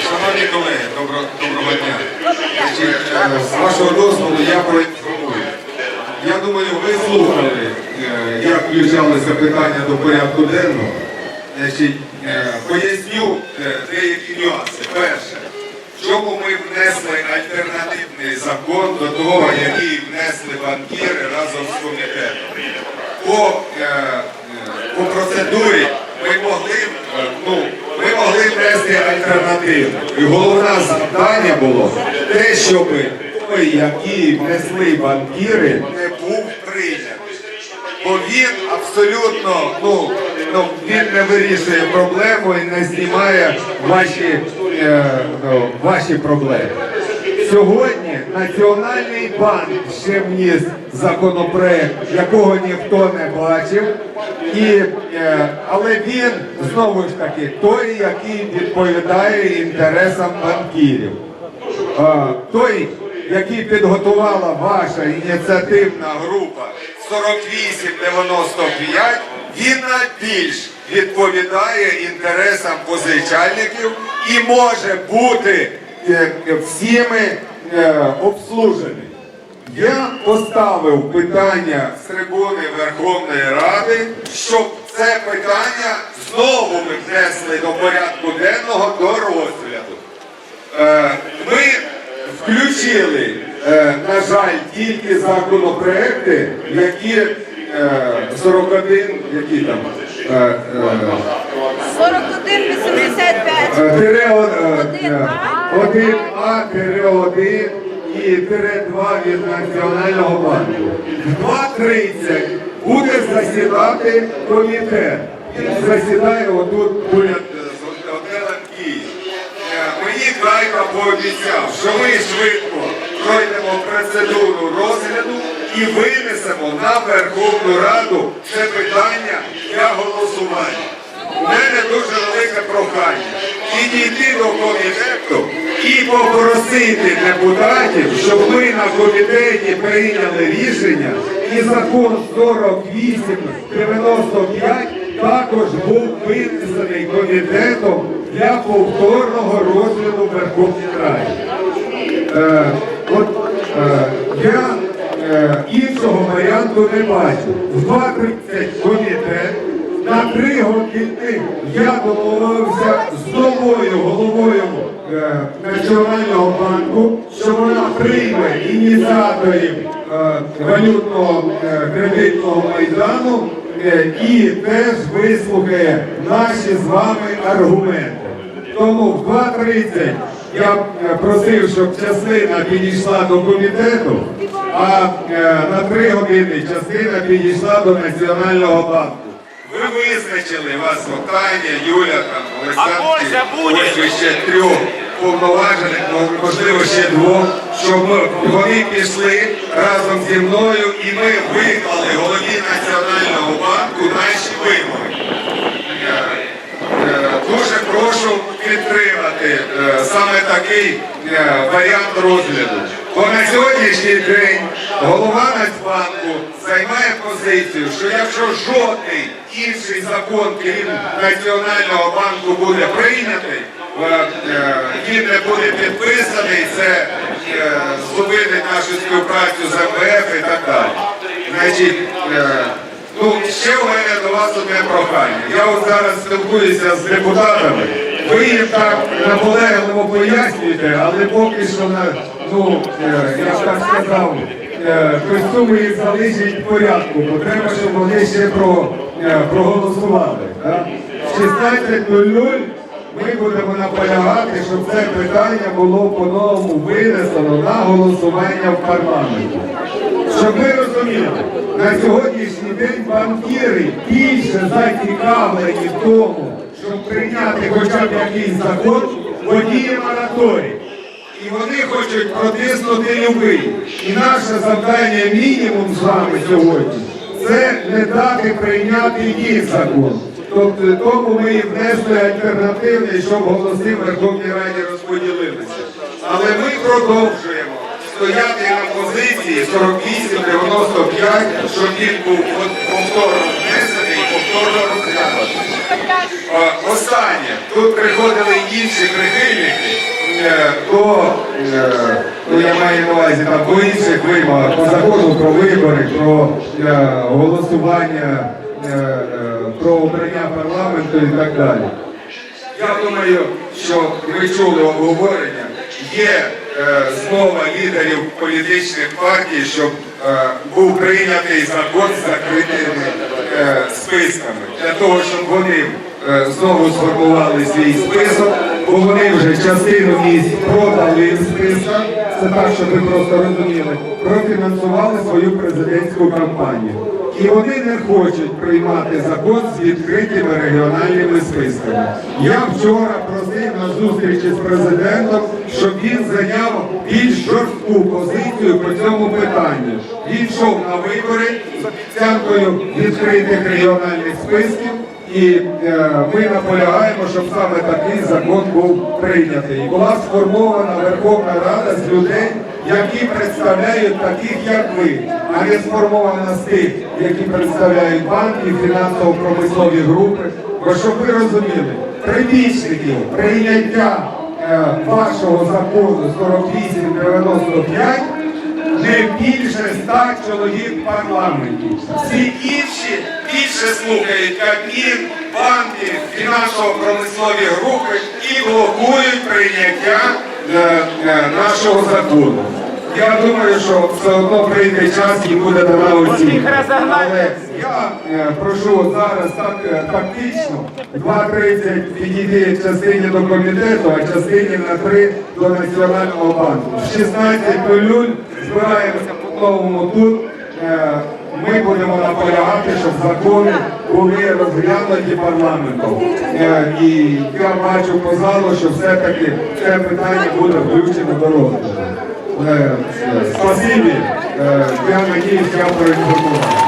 Шановні колеги, добро, доброго дня. Е, З вашого дозволу я проінформую. Я думаю, ви слухали, е, як включалося питання до порядку денного. Е, поясню деякі нюанси. Перше, чому ми внесли альтернативний закон до того, який внесли банкіри разом з комітетом. По, по процедурі ми могли, ну, могли альтернативу. І головне завдання було те, щоб той, який внесли банкіри, не був прийнятий. Бо він абсолютно, ну, ну він не вирішує проблему і не знімає ваші, е, ну, ваші проблеми. Сьогодні Національний банк ще вніс законопроект, якого ніхто не бачив, і, е, але він знову ж таки той, який відповідає інтересам банкірів. Той, який підготувала ваша ініціативна група 4895, він найбільш відповідає інтересам позичальників і може бути е, всіми е, обслужений. Я поставив питання з трибуни Верховної Ради, щоб це питання знову ми внесли до порядку денного до розгляду. Е, Ми включили, е, на жаль, тільки законопроекти, які е, 41, які там. е, е, 41, 85. Е, Тире о- е, е, 1А, тире 1 і тире 2 від Національного банку. В 2.30 буде засідати комітет. Він засідає отут поряд з готелем Київ. Е, Мені Крайка пообіцяв, що ми швидко пройдемо процедуру розгляду і винесемо на Верховну Раду це питання для голосування. У мене дуже велике прохання підійти до комітету і попросити депутатів, щоб ми на комітеті прийняли рішення і закон 4895 також був винесений комітетом для повторного розгляду в Верховній Раді. Е, от е, я е, іншого варіанту не бачу. В 2.30 комітет на три години я домовився з новою головою е, Національного банку, що вона прийме ініціаторів е, валютного е, кредитного майдану е, і теж вислухає наші з вами аргументи. Тому в 2.30 я е, просив, щоб частина підійшла до комітету, а е, на 3 години частина підійшла до Національного банку. Ви визначили вас Таня, Юля, буде? ось ще трьох повноважених, можливо, ще двох, щоб вони пішли разом зі мною і ми виклали голові Національного банку наші вимоги. Е, Дуже прошу підтримати е, саме такий е, варіант розгляду. Бо на сьогоднішній день голова Нацбанку займає позицію, що якщо жодний інший закон, крім Національного банку, буде прийнятий, е, е, він не буде підписаний, це е, зупинить нашу співпрацю з МВФ і так далі. Значить, Ну, ще у мене до вас одне прохання. Я от зараз спілкуюся з депутатами. Ви їм так наполегливо пояснюєте, але поки що ну я так сказав, костюми їх залишать в порядку, бо треба, щоб вони ще про, е, проголосували. да? В 16.00 ми будемо наполягати, щоб це питання було по-новому винесено на голосування в парламенті. Щоб ви розуміли, на сьогоднішній день банкіри більше зацікавлені в тому, щоб прийняти хоча б якийсь закон, бо діє мораторій. І вони хочуть протиснути любий. І наше завдання мінімум з вами сьогодні це не дати прийняти їх закон. Тобто тому ми і внесли альтернативний, щоб голоси в Верховній Раді розподілилися. Але ми продовжуємо стояти на позиції 48-95, щоб він був повторно внесений і повторно розглянутий. Е, Останнє. Тут приходили інші прихильники, е, то, е, ну я маю на увазі там по інших вимогах, по закону про вибори, про голосування, про обрання парламенту і так далі. Я думаю, що ви чули обговорення. Є змова лідерів політичних партій, щоб е, був прийнятий закон з закритими списками для того, щоб вони знову сформували свій список, бо вони вже частину місць продали в списках. Це так, щоб ви просто розуміли, профінансували свою президентську кампанію. І вони не хочуть приймати закон з відкритими регіональними списками. Я вчора просив на зустрічі з президентом, щоб він зайняв більш жорстку позицію по цьому питанню. Він йшов на вибори з обіцянкою відкритих регіональних списків. І е, ми наполягаємо, щоб саме такий закон був прийнятий. І була сформована Верховна Рада з людей, які представляють таких, як ви, а не сформована з тих, які представляють банки, фінансово-промислові групи. Бо щоб ви розуміли, прибічників прийняття е, вашого закону 4895 не більше ста чоловік в парламенті. Всі інші більше слухають Кабмін, банки, фінансово-промислові групи і блокують прийняття е, е, нашого закону. Я думаю, що все одно прийде час і буде дана оцінка. Але я е, прошу зараз так тактично 2.30 підійти частині до комітету, а частині на 3 до Національного банку. В 16.00 збираємося по-новому тут. Ми будемо наполягати, щоб закони були розглянуті парламентом. Е, І я бачу по залу, що все-таки це питання буде включено до розгляду. Е, е, Спасибі. Я надіюсь, я проінформував.